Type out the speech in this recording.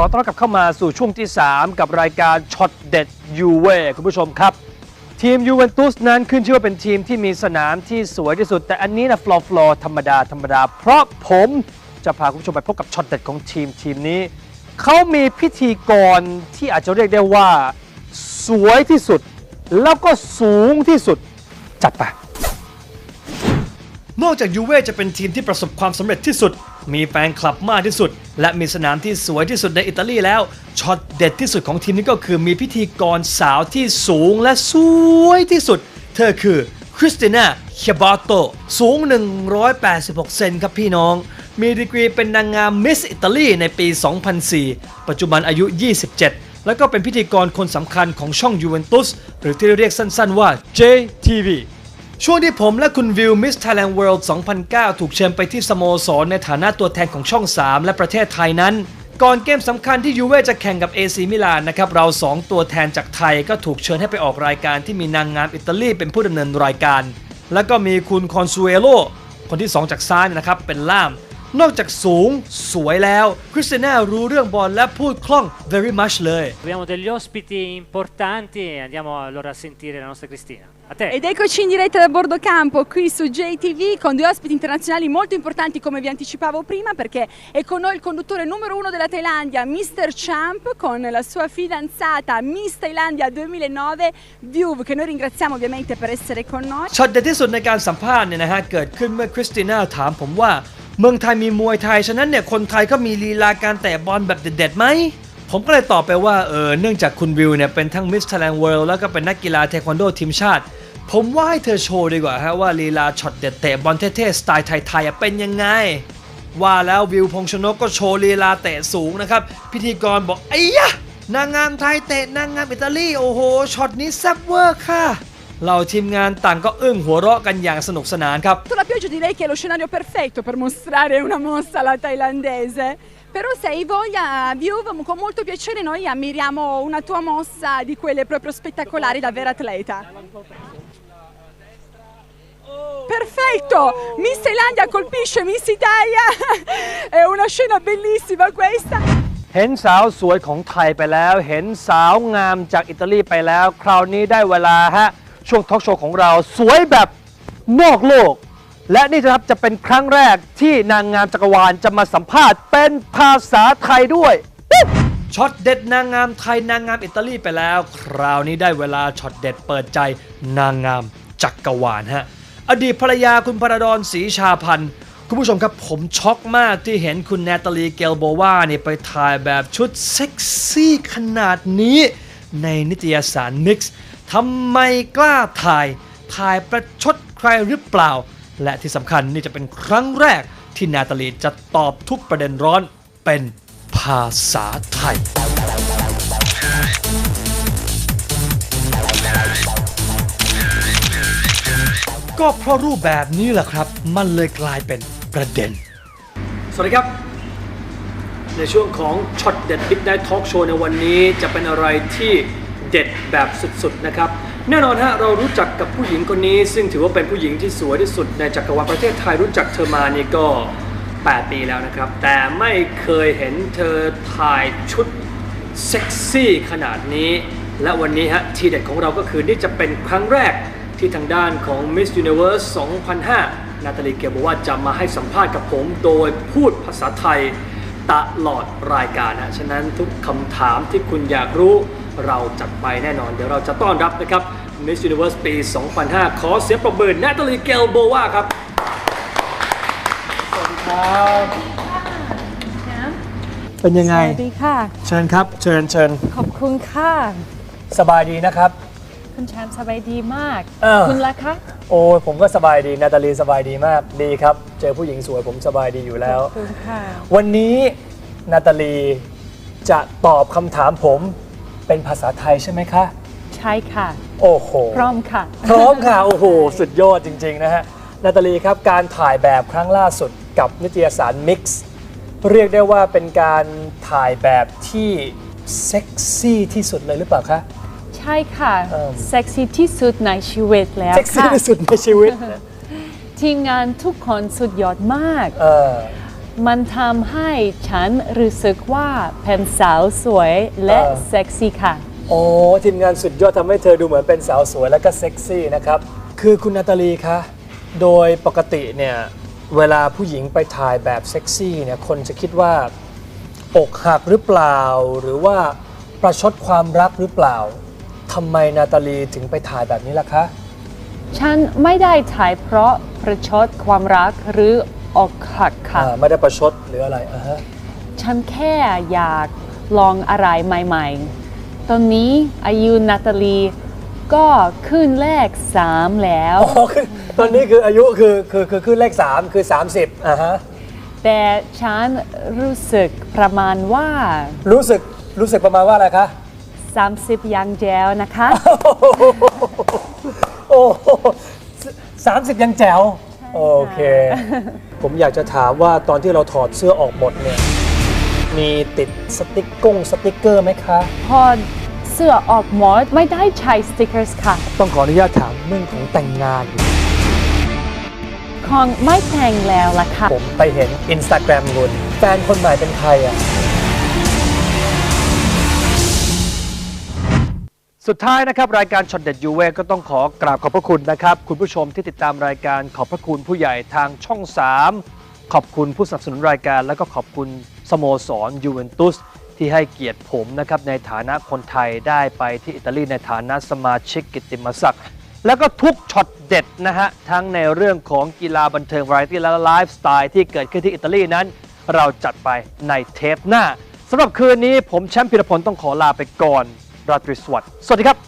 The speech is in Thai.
อต้อนรับกลับเข้ามาสู่ช่วงที่ 3 กับรายการช็อตเด็ดยูเว่คุณผู้ชมครับ ทีมยูเวนตุสนั้นขึ้นชื่อว่าเป็นทีมที่มีสนามที่สวยที่สุด แต่อันนี้นะฟลอฟลอธรรมดาธรรมดา เพราะผมจะพาคุณผู้ชมไปพบกับช็อตเด็ดของทีมทีมนี้ เขามีพิธีกรที่อาจจะเรียกได้ว่า สวยที่สุด แล้วก็สูงที่สุด จัดไปนอกจากยูเว่จะเป็นทีมที่ประสบความสำเร็จที่สุด มีแฟนคลับมากที่สุด และมีสนามที่สวยที่สุดในอิตาลีแล้วช็อตเด็ดที่สุดของทีมนี้ก็คือมีพิธีกรสาวที่สูงและสวยที่สุด เธอคือคริสติน่าเคียบาโตสูง 186 เซนครับพี่น้อง มีดีกรีเป็นนางงามมิสอิตาลีในปี 2004 ปัจจุบันอายุ 27 แล้วก็เป็นพิธีกรคนสำคัญของช่องยูเวนตุสหรือที่เรียกสั้นๆว่า JTV ช่วงที่ผมและคุณวิวมิส Thailand World 2009 ถูกเชิญไปที่สโมสรในฐานะตัวแทนของช่อง 3 และประเทศไทยนั้น ก่อนเกมสำคัญที่ยูเว่จะแข่งกับ AC มิลานนะครับ เรา 2 ตัวแทนจากไทยก็ถูกเชิญให้ไปออกรายการที่มีนางงามอิตาลีเป็นผู้ดำเนินรายการ แล้วก็มีคุณคอนซูเอโลคนที่ 2 จากซ้ายนะครับเป็นล่าม นอกจากสูงสวยแล้วคริสติน่ารู้เรื่องบอลและพูดคล่อง very much เลย Abbiamo degli ospiti importanti e andiamo allora a sentire la nostra Cristina. A te. Ed eccoci in diretta da bordo campo qui su JTV con due ospiti internazionali molto importanti come vi anticipavo prima perché è con noi il conduttore numero uno della Thailandia, Mr. Champ, con la sua fidanzata Miss Thailandia 2009, Viuv, che noi ringraziamo ovviamente per essere con noi. ช็อตเด็ดที่สุดในการสัมภาษณ์เนี่ยนะฮะ เกิดขึ้นเมื่อคริสติน่าถามผมว่า เมืองไทยมีมวยไทย ฉะนั้นเนี่ยคนไทยก็มีลีลาการเตะบอลแบบเด็ดๆไหม ผมก็เลยตอบไปว่าเออเนื่องจากคุณวิวเนี่ยเป็นทั้งมิส t ท i แลนด์เวิลด์แล้วก็เป็นนักกีฬาเทควันโดทีมชาติ ผมว่าให้เธอโชว์ดีกว่าฮะว่าลีลาช็อตเด็ดเตะบอลเท่ๆสไตล์ไทยๆเป็นยังไง ว่าแล้ววิวพงชนกก็โชว์ลีลาเตะสูงนะครับพิธีกรบอกไอ้ยะนางงามไทยเตะนางงามอิตาลีโอ้โหช็อตนี้แซ่บเวอร์ค่ะ เราทีมงานต่างก็อึ้งหัวเราะกันอย่างสนุกสนานครับ La pioggia direi che è lo scenario perfetto per mostrare una mossa alla thailandese. Però se hai voglia, Viuv, con molto piacere noi ammiriamo una tua mossa di quelle proprio spettacolari da vera atleta. Perfetto! Miss Thailandia colpisce Miss Italia! È una scena bellissima questa! เห็นสาวสวยของไทยไปแล้ว เห็นสาวงามจากอิตาลีไปแล้ว คราวนี้ได้เวลาฮะ ช่วงทอล์กโชว์ของเราสวยแบบนอกโลก และนี่นะครับจะเป็นครั้งแรกที่นางงามจักรวาลจะมาสัมภาษณ์เป็นภาษาไทยด้วย ช็อตเด็ดนางงามไทยนางงามอิตาลีไปแล้ว คราวนี้ได้เวลาช็อตเด็ดเปิดใจนางงามจักรวาลฮะ อดีตภรรยาคุณพระดอนศรีชาพันธ์คุณผู้ชมครับผมช็อกมากที่เห็นคุณแนตาลีเกลโบวาเนี่ยไปถ่ายแบบชุดเซ็กซี่ขนาดนี้ในนิตยสารมิกซ์ ทำไมกล้าถ่าย ถ่ายประชดใครหรือเปล่า และที่สำคัญนี่จะเป็นครั้งแรกที่นาตาลีจะตอบทุกประเด็นร้อนเป็นภาษาไทย ก็เพราะรูปแบบนี้แหละครับ มันเลยกลายเป็นประเด็น สวัสดีครับ ในช่วงของช็อตเด็ด Big Night Talk Show ในวันนี้จะเป็นอะไรที่ เด็ดแบบสุดๆนะครับแน่นอนฮะเรารู้จักกับผู้หญิงคนนี้ ซึ่งถือว่าเป็นผู้หญิงที่สวยที่สุดในจักรวาลประเทศไทยรู้จักเธอมานี่ก็ 8 ปีแล้วนะครับ แต่ไม่เคยเห็นเธอถ่ายชุดเซ็กซี่ขนาดนี้ และวันนี้ฮะทีเด็ดของเราก็คือนี่จะเป็นครั้งแรกที่ทางด้านของ Miss Universe 2005 นาตาลีเกียบอกว่าจะมาให้สัมภาษณ์กับผมโดยพูดภาษาไทยตลอดรายการนะ ฉะนั้นทุกคำถามที่คุณอยากรู้ เราจัดไปแน่นอน เดี๋ยวเราจะต้อนรับนะครับ Miss Universe ปี 2005 ขอเสียงปรบมือนาตาลีเกลโบวาครับ สวัสดีครับ เป็นยังไง สวัสดีค่ะ เชิญครับ เชิญเชิญขอบคุณค่ะ สบายดีนะครับ คุณแชมป์สบายดีมาก เออ คุณล่ะคะโอ้ยผมก็สบายดีนาตาลีสบายดีมากดีครับ เจอผู้หญิงสวยผมสบายดีอยู่แล้ว ขอบคุณค่ะ วันนี้นาตาลีจะตอบคำถามผม เป็นภาษาไทยใช่ไหมคะ ใช่ค่ะ โอ้โห พร้อมค่ะ พร้อมค่ะ โอ้โห สุดยอดจริง ๆ นะฮะ นาตาลีครับ การถ่ายแบบครั้งล่าสุดกับนิตยสาร Mix เรียกได้ว่าเป็นการถ่ายแบบที่เซ็กซี่ที่สุดเลยหรือเปล่าคะ ใช่ค่ะ เอิ่ม เซ็กซี่ที่สุดในชีวิตแล้วเซ็กซี่ค่ะที่สุดในชีวิตนะทีมงานทุกคนสุดยอดมาก เออ มันทำให้ฉันรู้สึกว่าเป็นสาวสวยและเออ เซ็กซี่ค่ะ โอ้ทีมงานสุดยอดทำให้เธอดูเหมือนเป็นสาวสวยและก็เซ็กซี่นะครับ คือคุณนาตาลีคะ โดยปกติเนี่ย เวลาผู้หญิงไปถ่ายแบบเซ็กซี่เนี่ย คนจะคิดว่า อกหักหรือเปล่า หรือว่าประชดความรักหรือเปล่าทำไมนาตาลีถึงไปถ่ายแบบนี้ล่ะคะ ฉันไม่ได้ถ่ายเพราะประชดความรักหรือ อกหักค่ะ อ่าไม่ได้ประชดหรืออะไรอ่าฮะฉันแค่อยากลองอะไรใหม่ๆ ตอนนี้อายุนาตาลี ก็ขึ้นเลขสามแล้ว อ๋อคือตอนนี้คืออายุคือคือคือขึ้นเลข 3 คือ 30อ่าฮะแต่ฉันรู้สึกประมาณว่า รู้สึกรู้สึกประมาณว่าอะไรคะ 30 ยังแจวนะคะ โอ้สามสิบยังแจ๋ว โอเค ผมอยากจะถามว่าตอนที่เราถอดเสื้อออกหมดเนี่ย มีติดสติ๊กก้งสติ๊กเกอร์ไหมคะ พอเสื้อออกหมดไม่ได้ใช้สติกเกอร์ค่ะ ต้องขออนุญาตถามเรื่องของแต่งงาน ของไม่แพงแล้วล่ะค่ะ ผมไปเห็นอินสตาแกรมคุณแฟนคนใหม่เป็นใครอะ สุดท้ายนะครับรายการช็อตเด็ดยูเวก็ต้องขอกราบขอบพระคุณนะครับ คุณผู้ชมที่ติดตามรายการขอบพระคุณผู้ใหญ่ทางช่อง 3 ขอบคุณผู้สนับสนุนรายการ แล้วก็ขอบคุณสโมสรยูเวนตุสที่ให้เกียรติผมนะครับในฐานะคนไทยได้ไปที่อิตาลีในฐานะสมาชิกกิตติมศักดิ์แล้วก็ทุกช็อตเด็ดนะฮะทั้งในเรื่องของกีฬาบันเทิงวาไรตี้และไลฟ์สไตล์ที่เกิดขึ้นที่อิตาลีนั้น เราจัดไปในเทปหน้าสำหรับคืนนี้ผมแชมป์พิรพลต้องขอลาไปก่อน ราตรีสวัสดิ์สวัสดีครับ